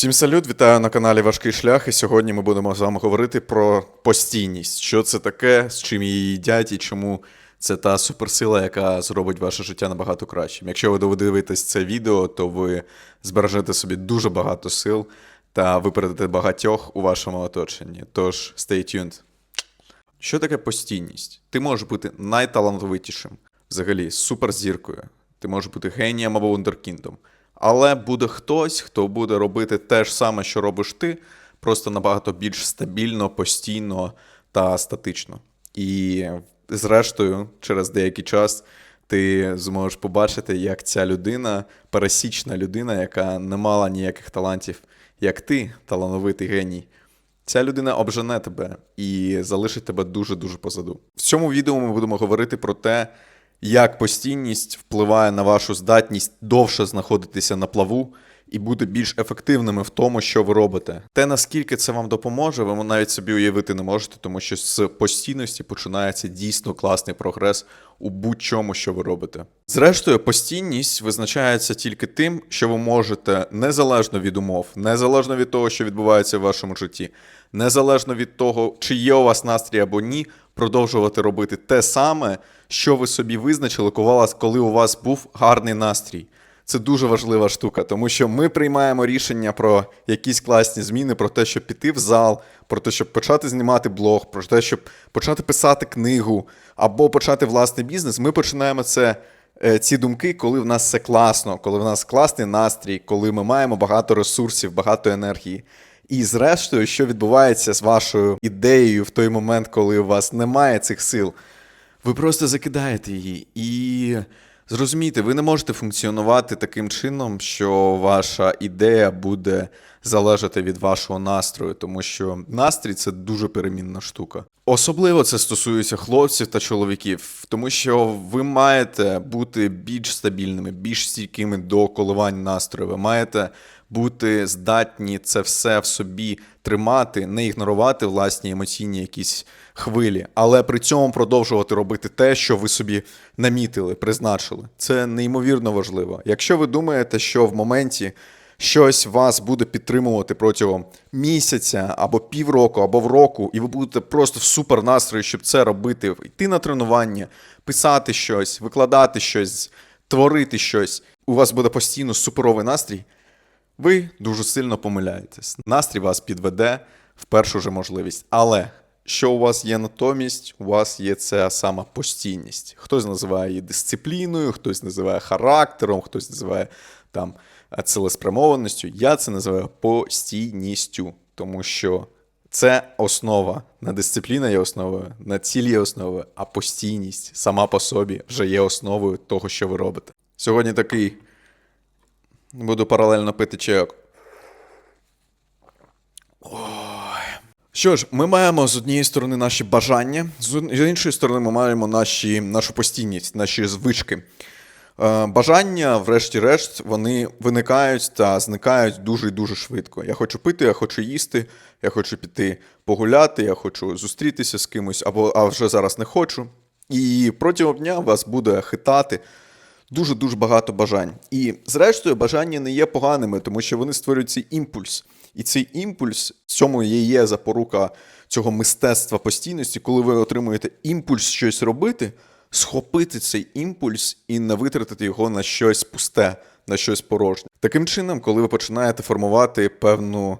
Всім салют, вітаю на каналі Важкий Шлях. І сьогодні ми будемо з вами говорити про постійність. Що це таке, з чим її їдять і чому це та суперсила, яка зробить ваше життя набагато кращим. Якщо ви додивитесь це відео, то ви збережете собі дуже багато сил та випередите багатьох у вашому оточенні. Тож stay tuned. Що таке постійність? Ти можеш бути найталановитішим, взагалі суперзіркою. Ти можеш бути генієм або вундеркіндом. Але буде хтось, хто буде робити те ж саме, що робиш ти, просто набагато більш стабільно, постійно та статично. І зрештою, через деякий час ти зможеш побачити, як ця людина, пересічна людина, яка не мала ніяких талантів, як ти, талановитий геній. Ця людина обжене тебе і залишить тебе дуже-дуже позаду. В цьому відео ми будемо говорити про те, як постійність впливає на вашу здатність довше знаходитися на плаву і бути більш ефективними в тому, що ви робите. Те, наскільки це вам допоможе, ви навіть собі уявити не можете, тому що з постійності починається дійсно класний прогрес у будь-чому, що ви робите. Зрештою, постійність визначається тільки тим, що ви можете незалежно від умов, незалежно від того, що відбувається в вашому житті, незалежно від того, чи є у вас настрій або ні, продовжувати робити те саме, що ви собі визначили, коли у вас був гарний настрій. Це дуже важлива штука, тому що ми приймаємо рішення про якісь класні зміни, про те, щоб піти в зал, про те, щоб почати знімати блог, про те, щоб почати писати книгу або почати власний бізнес. Ми починаємо це. Ці думки, коли в нас все класно, коли в нас класний настрій, коли ми маємо багато ресурсів, багато енергії. І зрештою, що відбувається з вашою ідеєю в той момент, коли у вас немає цих сил, ви просто закидаєте її. І зрозумійте, ви не можете функціонувати таким чином, що ваша ідея буде залежати від вашого настрою, тому що настрій це дуже перемінна штука. Особливо це стосується хлопців та чоловіків, тому що ви маєте бути більш стабільними, більш стійкими до коливань настрою. Ви маєте бути здатні це все в собі тримати, не ігнорувати власні емоційні якісь хвилі, але при цьому продовжувати робити те, що ви собі намітили, призначили. Це неймовірно важливо. Якщо ви думаєте, що в моменті щось вас буде підтримувати протягом місяця або півроку, або в року, і ви будете просто в супер настрої, щоб це робити, йти на тренування, писати щось, викладати щось, творити щось. У вас буде постійно суперовий настрій. Ви дуже сильно помиляєтесь. Настрій вас підведе в першу же можливість. Але що у вас є натомість, у вас є ця сама постійність. Хтось називає її дисципліною, хтось називає характером, хтось називає там цілеспрямованістю. Я це називаю постійністю, тому що це основа. Не дисципліна є основою, не ціль є основою, а постійність сама по собі вже є основою того, що ви робите. Сьогодні такий. Буду паралельно пити чайок. Що ж, ми маємо з однієї сторони наші бажання, з іншої сторони, ми маємо наші, нашу постійність, наші звички. Е, бажання, врешті-решт, вони виникають та зникають дуже дуже швидко. Я хочу пити, я хочу їсти, я хочу піти погуляти, я хочу зустрітися з кимось, або а вже зараз не хочу. І протягом дня вас буде хитати дуже-дуже багато бажань. І, зрештою, бажання не є поганими, тому що вони створюють цей імпульс. І цей імпульс, цьому є, є запорука цього мистецтва постійності, коли ви отримуєте імпульс щось робити, схопити цей імпульс і не витратити його на щось пусте, на щось порожнє. Таким чином, коли ви починаєте формувати певну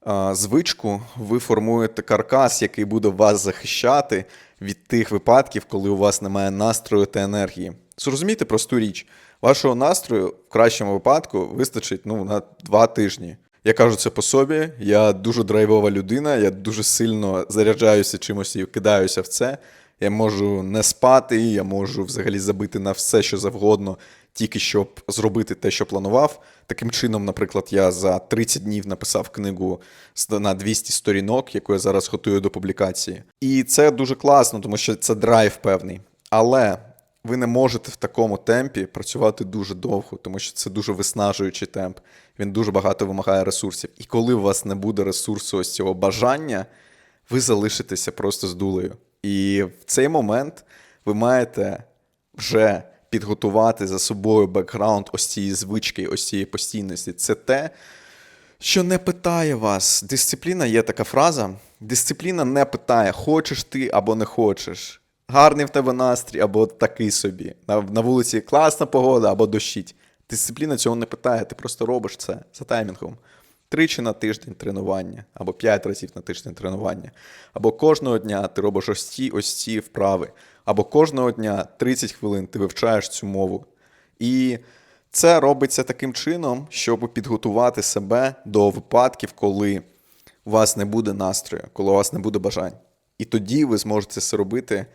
а, звичку, ви формуєте каркас, який буде вас захищати від тих випадків, коли у вас немає настрою та енергії. Зрозумійте просту річ, вашого настрою в кращому випадку вистачить ну, на два тижні. Я кажу це по собі, я дуже драйвова людина, я дуже сильно заряджаюся чимось і кидаюся в це. Я можу не спати, я можу взагалі забити на все, що завгодно, тільки щоб зробити те, що планував. Таким чином, наприклад, я за 30 днів написав книгу на 200 сторінок, яку я зараз готую до публікації. І це дуже класно, тому що це драйв певний. Але ви не можете в такому темпі працювати дуже довго, тому що це дуже виснажуючий темп. Він дуже багато вимагає ресурсів. І коли у вас не буде ресурсу ось цього бажання, ви залишитеся просто з дулею. І в цей момент ви маєте вже підготувати за собою бекграунд ось цієї звички, ось цієї постійності. Це те, що не питає вас. Дисципліна є така фраза. Дисципліна не питає, хочеш ти або не хочеш. Гарний в тебе настрій або такий собі. На, на вулиці класна погода або дощить. Дисципліна цього не питає, ти просто робиш це за таймінгом. Тричі на тиждень тренування, або п'ять разів на тиждень тренування. Або кожного дня ти робиш ось ці ось ці вправи. Або кожного дня 30 хвилин ти вивчаєш цю мову. І це робиться таким чином, щоб підготувати себе до випадків, коли у вас не буде настрою, коли у вас не буде бажань. І тоді ви зможете це робити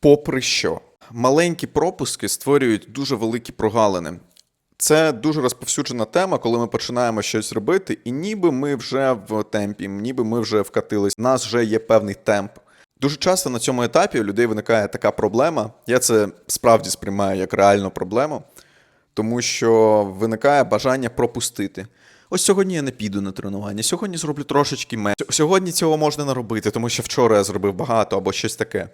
попри що. Маленькі пропуски створюють дуже великі прогалини. Це дуже розповсюджена тема, коли ми починаємо щось робити, і ніби ми вже в темпі, ніби ми вже вкатились. У нас вже є певний темп. Дуже часто на цьому етапі у людей виникає така проблема. Я це справді сприймаю як реальну проблему, тому що виникає бажання пропустити. Ось сьогодні я не піду на тренування, сьогодні зроблю трошечки менше. Сьогодні цього можна не робити, тому що вчора я зробив багато або щось таке.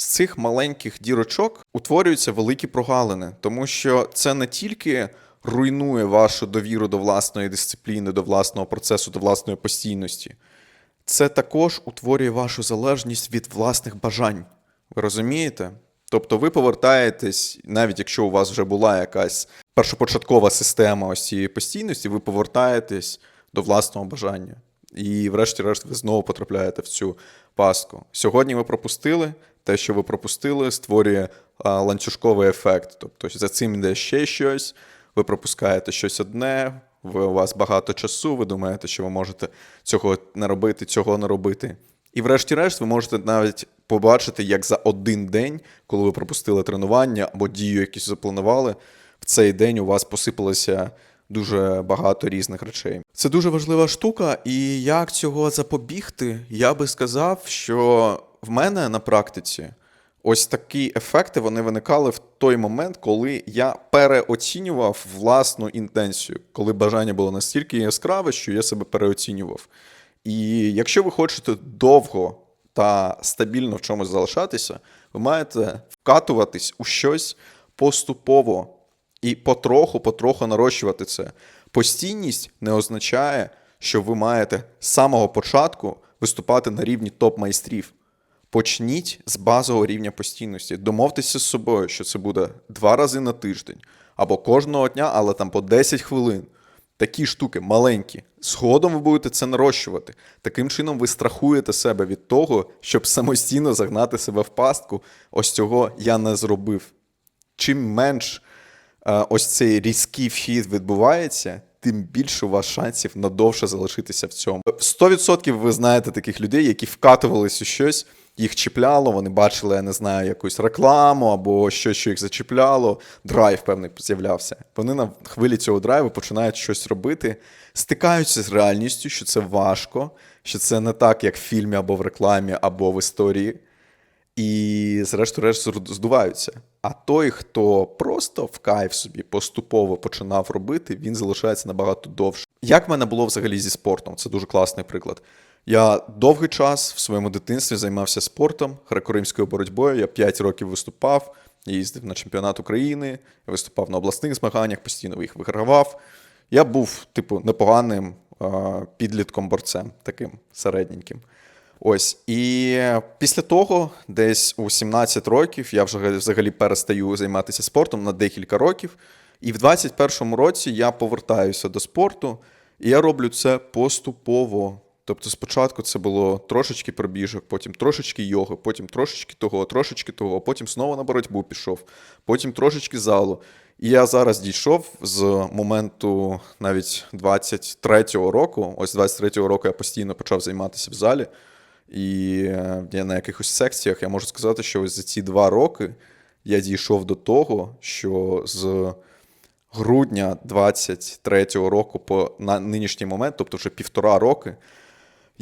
З цих маленьких дірочок утворюються великі прогалини, тому що це не тільки руйнує вашу довіру до власної дисципліни, до власного процесу, до власної постійності. Це також утворює вашу залежність від власних бажань. Ви розумієте? Тобто ви повертаєтесь, навіть якщо у вас вже була якась першопочаткова система ось цієї постійності, ви повертаєтесь до власного бажання. І, врешті-решт, ви знову потрапляєте в цю пастку. Сьогодні ви пропустили, те, що ви пропустили, створює а, ланцюжковий ефект. Тобто за цим йде ще щось, ви пропускаєте щось одне, ви, у вас багато часу, ви думаєте, що ви можете цього не робити, цього не робити. І врешті-решт ви можете навіть побачити, як за один день, коли ви пропустили тренування або дію, якісь запланували, в цей день у вас посипалося дуже багато різних речей. Це дуже важлива штука, і як цього запобігти, я би сказав, що в мене на практиці ось такі ефекти вони виникали в той момент, коли я переоцінював власну інтенцію, коли бажання було настільки яскраве, що я себе переоцінював. І якщо ви хочете довго та стабільно в чомусь залишатися, ви маєте вкатуватись у щось поступово і потроху-потроху нарощувати це. Постійність не означає, що ви маєте з самого початку виступати на рівні топ-майстрів. Почніть з базового рівня постійності. Домовтеся з собою, що це буде два рази на тиждень або кожного дня, але там по 10 хвилин. Такі штуки маленькі. Згодом ви будете це нарощувати. Таким чином ви страхуєте себе від того, щоб самостійно загнати себе в пастку. Ось цього я не зробив. Чим менш е, ось цей різкий вхід відбувається, тим більше у вас шансів надовше залишитися в цьому. 100% ви знаєте таких людей, які вкатувалися у щось, їх чіпляло, вони бачили, я не знаю, якусь рекламу або щось, що їх зачіпляло, драйв певний з'являвся. Вони на хвилі цього драйву починають щось робити, стикаються з реальністю, що це важко, що це не так, як в фільмі або в рекламі, або в історії. І, зрештою-решт, здуваються. А той, хто просто в кайф собі поступово починав робити, він залишається набагато довше. Як в мене було взагалі зі спортом? Це дуже класний приклад. Я довгий час в своєму дитинстві займався спортом, греко-римською боротьбою. Я 5 років виступав, я їздив на чемпіонат України, я виступав на обласних змаганнях, постійно їх вигравав. Я був, типу, непоганим підлітком-борцем, таким середненьким. Ось. І після того, десь у 17 років, я вже взагалі перестаю займатися спортом на декілька років. І в 21-му році я повертаюся до спорту, і я роблю це поступово. Тобто спочатку це було трошечки пробіжок, потім трошечки йоги, потім трошечки того, трошечки того, потім знову на боротьбу пішов, потім трошечки залу. І я зараз дійшов з моменту навіть 23-го року. Ось 23-го року я постійно почав займатися в залі. І е, я на якихось секціях я можу сказати, що ось за ці два роки я дійшов до того, що з грудня 23-го року по на нинішній момент, тобто вже півтора роки,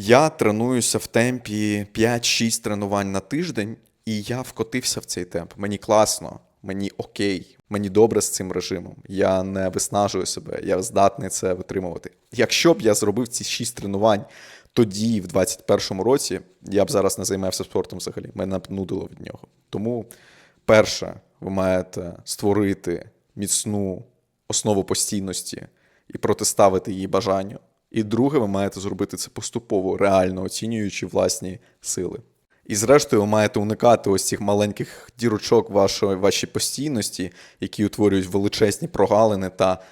я тренуюся в темпі 5-6 тренувань на тиждень, і я вкотився в цей темп. Мені класно, мені окей, мені добре з цим режимом. Я не виснажую себе, я здатний це витримувати. Якщо б я зробив ці 6 тренувань тоді, в 21-му році, я б зараз не займався спортом взагалі. Мене б нудило від нього. Тому, перше, ви маєте створити міцну основу постійності і протиставити її бажанню. І друге, ви маєте зробити це поступово, реально оцінюючи власні сили. І зрештою, ви маєте уникати ось цих маленьких дірочок вашої, вашій постійності, які утворюють величезні прогалини та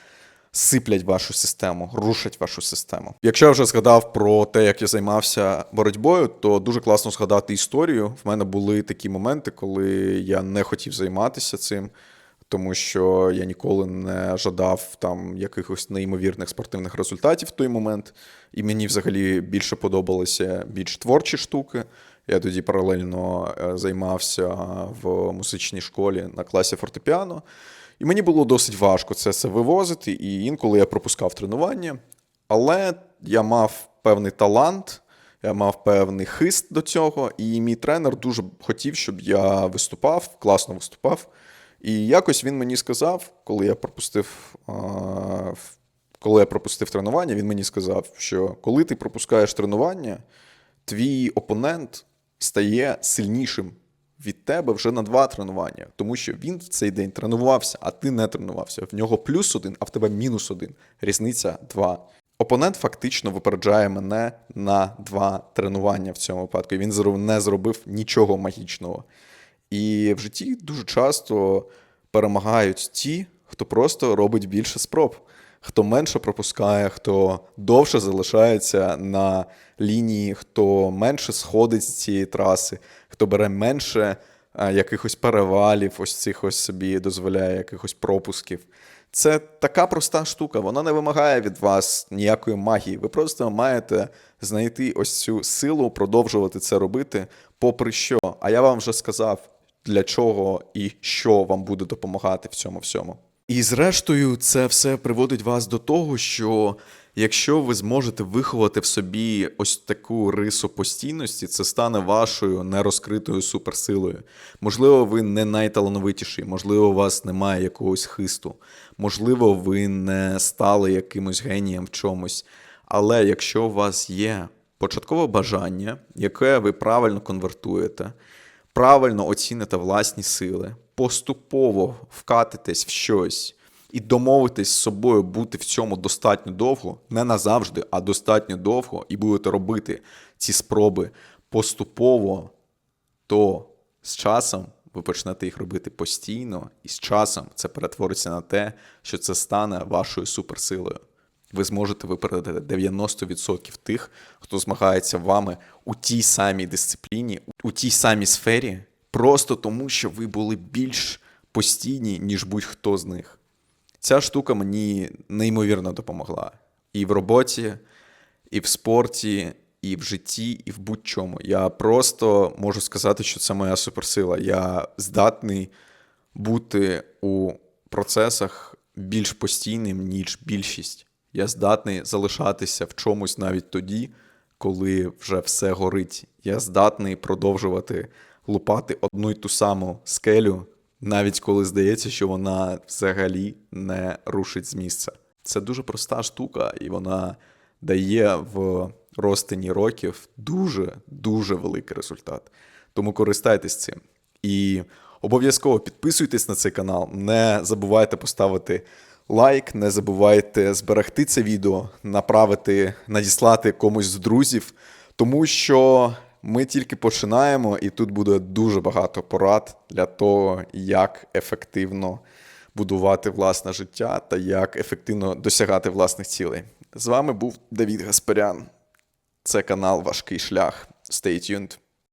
сиплять вашу систему, рушать вашу систему. Якщо я вже згадав про те, як я займався боротьбою, то дуже класно згадати історію. В мене були такі моменти, коли я не хотів займатися цим. Тому що я ніколи не жадав там якихось неймовірних спортивних результатів в той момент, і мені взагалі більше подобалися більш творчі штуки. Я тоді паралельно е, займався в музичній школі на класі фортепіано. І мені було досить важко це все вивозити, і інколи я пропускав тренування. Але я мав певний талант, я мав певний хист до цього, і мій тренер дуже хотів, щоб я виступав, класно виступав. І якось він мені сказав, коли я пропустив, коли я пропустив тренування, він мені сказав, що коли ти пропускаєш тренування, твій опонент стає сильнішим від тебе вже на два тренування, тому що він в цей день тренувався, а ти не тренувався. В нього плюс один, а в тебе мінус один. Різниця два. Опонент фактично випереджає мене на два тренування в цьому випадку. Він не зробив нічого магічного. І в житті дуже часто перемагають ті, хто просто робить більше спроб, хто менше пропускає, хто довше залишається на лінії, хто менше сходить з цієї траси, хто бере менше якихось перевалів, ось цих ось собі дозволяє якихось пропусків. Це така проста штука, вона не вимагає від вас ніякої магії. Ви просто маєте знайти ось цю силу, продовжувати це робити, попри що. А я вам вже сказав, для чого і що вам буде допомагати в цьому всьому. І зрештою, це все приводить вас до того, що якщо ви зможете виховати в собі ось таку рису постійності, це стане вашою нерозкритою суперсилою. Можливо, ви не найталановитіший, можливо, у вас немає якогось хисту, можливо, ви не стали якимось генієм в чомусь. Але якщо у вас є початкове бажання, яке ви правильно конвертуєте, правильно оціните власні сили, поступово вкатитесь в щось і домовитесь з собою бути в цьому достатньо довго, не назавжди, а достатньо довго, і будете робити ці спроби поступово, то з часом ви почнете їх робити постійно, і з часом це перетвориться на те, що це стане вашою суперсилою. Ви зможете випередити 90% тих, хто змагається вами у тій самій дисципліні, у тій самій сфері, просто тому, що ви були більш постійні, ніж будь-хто з них. Ця штука мені неймовірно допомогла. І в роботі, і в спорті, і в житті, і в будь-чому. Я просто можу сказати, що це моя суперсила. Я здатний бути у процесах більш постійним, ніж більшість. Я здатний залишатися в чомусь навіть тоді, коли вже все горить. Я здатний продовжувати лупати одну й ту саму скелю, навіть коли здається, що вона взагалі не рушить з місця. Це дуже проста штука, і вона дає в розтині років дуже дуже великий результат. Тому користайтесь цим. І обов'язково підписуйтесь на цей канал. Не забувайте поставити лайк, не забувайте зберегти це відео, направити, надіслати комусь з друзів, тому що ми тільки починаємо, і тут буде дуже багато порад для того, як ефективно будувати власне життя та як ефективно досягати власних цілей. З вами був Давід Гаспарян. Це канал Важкий шлях. Stay tuned.